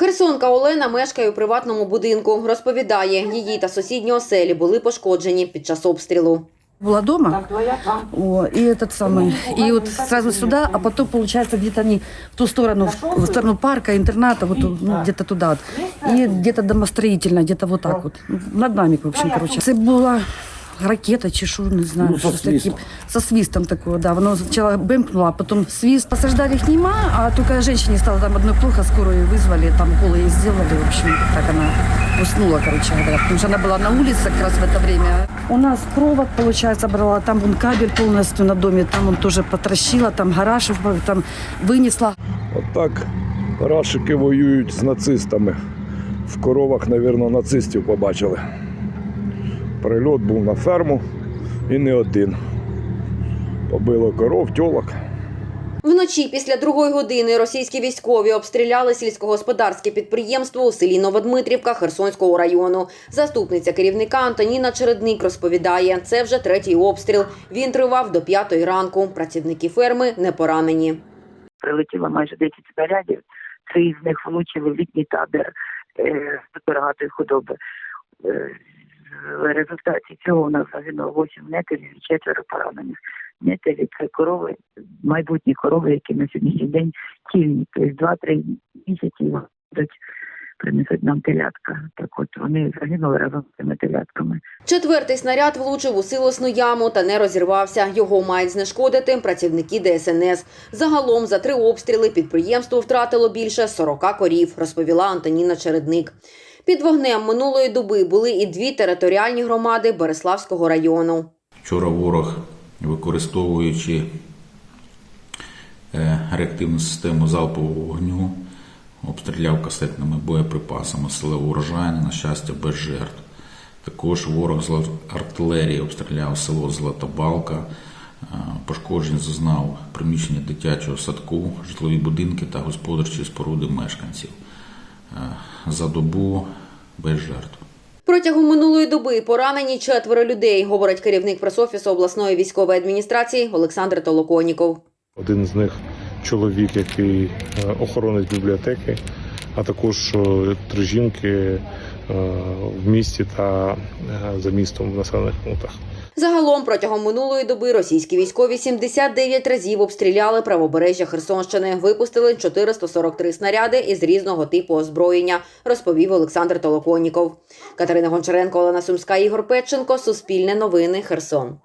Херсонка Олена мешкає у приватному будинку. Розповідає, її та сусідні оселі були пошкоджені під час обстрілу. Была дома, о, и этот самый, и вот сразу сюда, а потом, получается, где-то они в ту сторону, в, в сторону парка, интерната, вот ту- ну, где-то туда, вот. и где-то домостроительно, где-то вот так вот, над нами, в общем, короче. Це була ракета чи що, не знаю, Ну, со щось таке. свистом. Со свистом такого, да, воно спочатку бимкнуло, а потом свист. Постраждалих нема, а только женщине стало там одной плохо, скорую вызвали, там уколы ей сделали, в общем, так она уснула, короче говоря, потому что она была на улице как раз в это время. У нас провод, получается, брала, там вон кабель полностью на доме, там он тоже потращила, там гараж там вынесла. Отак рашики воюють з нацистами. В коровах, мабуть, нацистів побачили. Прильот був на ферму і не один. Побило коров, тьолок. Вночі після другої години російські військові обстріляли сільськогосподарське підприємство у селі Новодмитрівка Херсонського району. Заступниця керівника Антоніна Чередник розповідає, це вже третій обстріл. Він тривав до п'ятої ранку. Працівники ферми не поранені. прилетіло майже 10 снарядів. Три з них влучили в літній табір е, з худоби. В результаті цього у нас загинуло 8 нетелів і четверо поранених. Нетелі це корови, майбутні корови, які на сьогоднішній день тільні. Тобто 2-3 місяці будуть принесуть нам телятка. Так от вони загинули разом з цими телятками. Четвертий снаряд влучив у силосну яму та не розірвався. Його мають знешкодити працівники ДСНС. Загалом за три обстріли підприємство втратило більше 40 корів, розповіла Антоніна Чередник. Під вогнем минулої доби були і дві територіальні громади Береславського району. Вчора ворог, використовуючи е, реактивну систему залпового вогню, обстріляв касетними боєприпасами село Урожайне, на щастя, без жертв. Також ворог з артилерії обстріляв село Златобалка. Е, Пошкоджень зазнав приміщення дитячого садку, житлові будинки та господарчі споруди мешканців. Е, За добу без жертв. Протягом минулої доби поранені четверо людей, говорить керівник пресофісу обласної військової адміністрації Олександр Толоконіков. Один з них чоловік, який охоронить бібліотеки, а також е, три жінки е, в місті та е, за містом в населених пунктах. Загалом протягом минулої доби російські військові 79 разів обстріляли правобережжя Херсонщини, випустили 443 снаряди із різного типу озброєння, розповів Олександр Толоконіков. Катерина Гончаренко, Олена Сумська, Ігор Петченко. Суспільне новини. Херсон.